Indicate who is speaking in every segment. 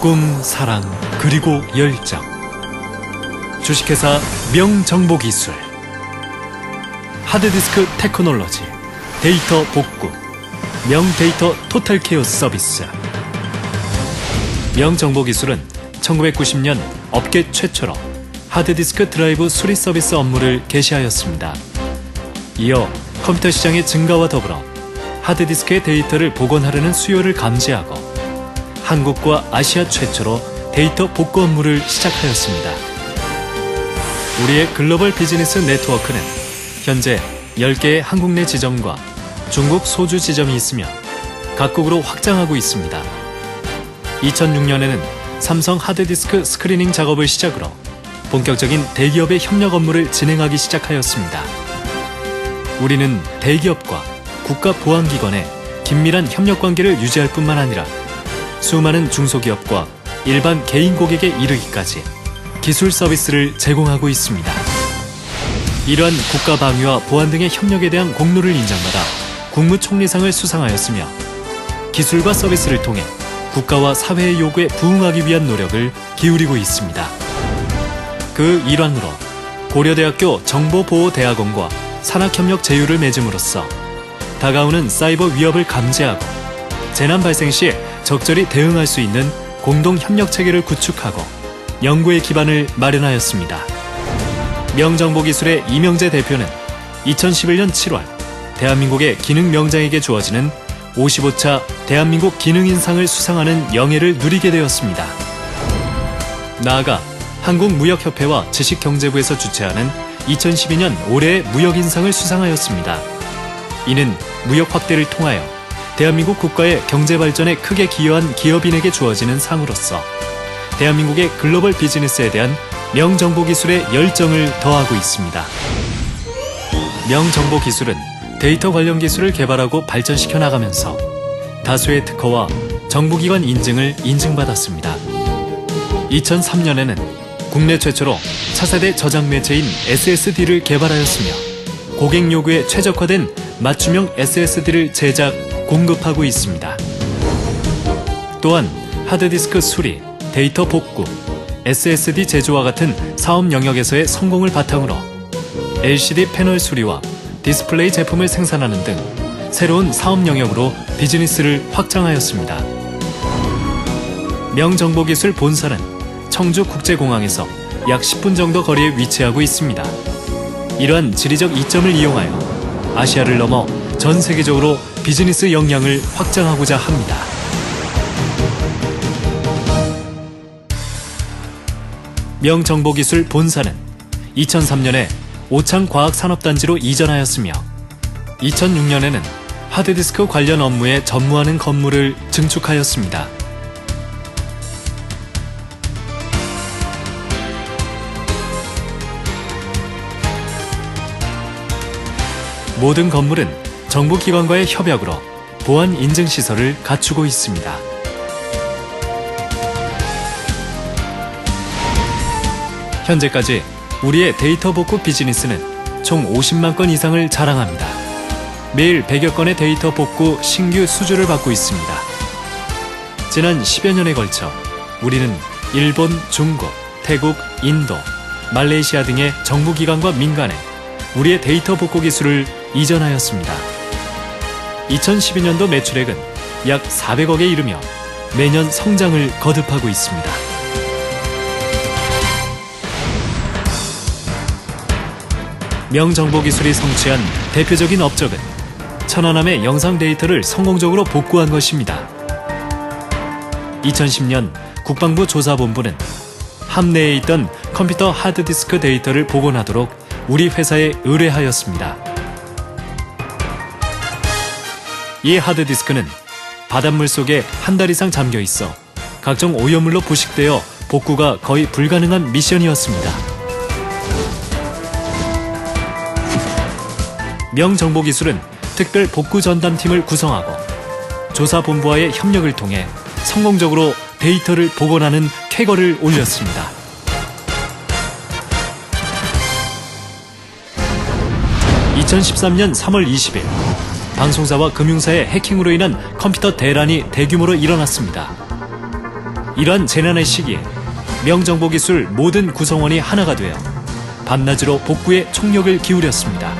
Speaker 1: 꿈, 사랑, 그리고 열정. 주식회사 명정보기술. 하드디스크 테크놀로지. 데이터 복구. 명데이터 토탈케어 서비스. 명정보기술은 1990년 업계 최초로 하드디스크 드라이브 수리 서비스 업무를 개시하였습니다. 이어 컴퓨터 시장의 증가와 더불어 하드디스크의 데이터를 복원하려는 수요를 감지하고 한국과 아시아 최초로 데이터 복구 업무를 시작하였습니다. 우리의 글로벌 비즈니스 네트워크는 현재 10개의 한국 내 지점과 중국 소주 지점이 있으며 각국으로 확장하고 있습니다. 2006년에는 삼성 하드디스크 스크리닝 작업을 시작으로 본격적인 대기업의 협력 업무를 진행하기 시작하였습니다. 우리는 대기업과 국가보안기관의 긴밀한 협력 관계를 유지할 뿐만 아니라 수많은 중소기업과 일반 개인 고객에 이르기까지 기술 서비스를 제공하고 있습니다. 이러한 국가 방위와 보안 등의 협력에 대한 공로를 인정받아 국무총리상을 수상하였으며 기술과 서비스를 통해 국가와 사회의 요구에 부응하기 위한 노력을 기울이고 있습니다. 그 일환으로 고려대학교 정보보호대학원과 산학협력 제휴를 맺음으로써 다가오는 사이버 위협을 감지하고 재난 발생 시 적절히 대응할 수 있는 공동 협력 체계를 구축하고 연구의 기반을 마련하였습니다. 명정보기술의 이명재 대표는 2011년 7월 대한민국의 기능 명장에게 주어지는 55차 대한민국 기능인상을 수상하는 영예를 누리게 되었습니다. 나아가 한국무역협회와 지식경제부에서 주최하는 2012년 올해의 무역인상을 수상하였습니다. 이는 무역 확대를 통하여 대한민국 국가의 경제 발전에 크게 기여한 기업인에게 주어지는 상으로서 대한민국의 글로벌 비즈니스에 대한 명정보 기술의 열정을 더하고 있습니다. 명정보 기술은 데이터 관련 기술을 개발하고 발전시켜 나가면서 다수의 특허와 정부기관 인증을 인증받았습니다. 2003년에는 국내 최초로 차세대 저장 매체인 SSD를 개발하였으며 고객 요구에 최적화된 맞춤형 SSD를 제작, 공급하고 있습니다. 또한 하드디스크 수리, 데이터 복구, SSD 제조와 같은 사업 영역에서의 성공을 바탕으로 LCD 패널 수리와 디스플레이 제품을 생산하는 등 새로운 사업 영역으로 비즈니스를 확장하였습니다. 명정보기술 본사는 청주국제공항에서 약 10분 정도 거리에 위치하고 있습니다. 이러한 지리적 이점을 이용하여 아시아를 넘어 전 세계적으로 비즈니스 역량을 확장하고자 합니다. 명정보기술 본사는 2003년에 오창과학산업단지로 이전하였으며 2006년에는 하드디스크 관련 업무에 전무하는 건물을 증축하였습니다. 모든 건물은 정부기관과의 협약으로 보안 인증 시설을 갖추고 있습니다. 현재까지 우리의 데이터 복구 비즈니스는 총 50만 건 이상을 자랑합니다. 매일 100여 건의 데이터 복구 신규 수주를 받고 있습니다. 지난 10여 년에 걸쳐 우리는 일본, 중국, 태국, 인도, 말레이시아 등의 정부기관과 민간에 우리의 데이터 복구 기술을 이전하였습니다. 2012년도 매출액은 약 400억에 이르며 매년 성장을 거듭하고 있습니다. 명정보 기술이 성취한 대표적인 업적은 천안함의 영상 데이터를 성공적으로 복구한 것입니다. 2010년 국방부 조사본부는 함내에 있던 컴퓨터 하드디스크 데이터를 복원하도록 우리 회사에 의뢰하였습니다. 이 하드디스크는 바닷물 속에 한 달 이상 잠겨 있어 각종 오염물로 부식되어 복구가 거의 불가능한 미션이었습니다. 명정보기술은 특별 복구 전담팀을 구성하고 조사본부와의 협력을 통해 성공적으로 데이터를 복원하는 쾌거를 올렸습니다. (2013년 3월 20일) 방송사와 금융사의 해킹으로 인한 컴퓨터 대란이 대규모로 일어났습니다. 이러한 재난의 시기에 명정보기술 모든 구성원이 하나가 되어 밤낮으로 복구에 총력을 기울였습니다.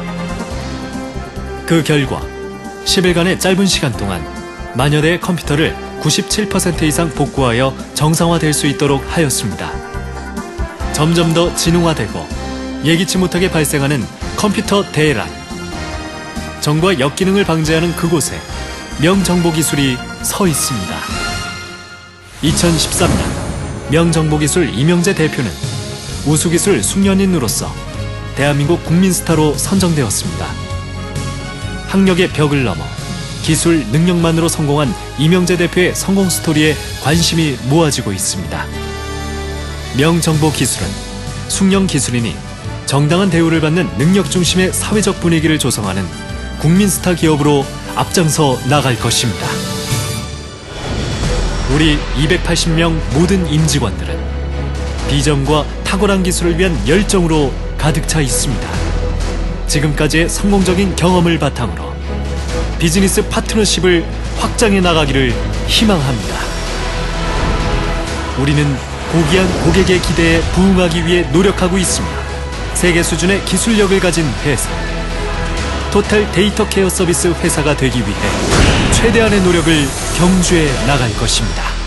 Speaker 1: 그 결과 10일간의 짧은 시간 동안 만여 대의 컴퓨터를 97% 이상 복구하여 정상화될 수 있도록 하였습니다. 점점 더 진흥화되고 예기치 못하게 발생하는 컴퓨터 대란. 정부와 역기능을 방지하는 그곳에 명정보기술이 서 있습니다. 2013년 명정보기술 이명재 대표는 우수기술 숙련인으로서 대한민국 국민스타로 선정되었습니다. 학력의 벽을 넘어 기술 능력만으로 성공한 이명재 대표의 성공 스토리에 관심이 모아지고 있습니다. 명정보 기술은 숙련 기술인이 정당한 대우를 받는 능력 중심의 사회적 분위기를 조성하는 국민 스타 기업으로 앞장서 나갈 것입니다. 우리 280명 모든 임직원들은 비전과 탁월한 기술을 위한 열정으로 가득 차 있습니다. 지금까지의 성공적인 경험을 바탕으로 비즈니스 파트너십을 확장해 나가기를 희망합니다. 우리는 고귀한 고객의 기대에 부응하기 위해 노력하고 있으며 세계 수준의 기술력을 가진 회사 토탈 데이터 케어 서비스 회사가 되기 위해 최대한의 노력을 경주해 나갈 것입니다.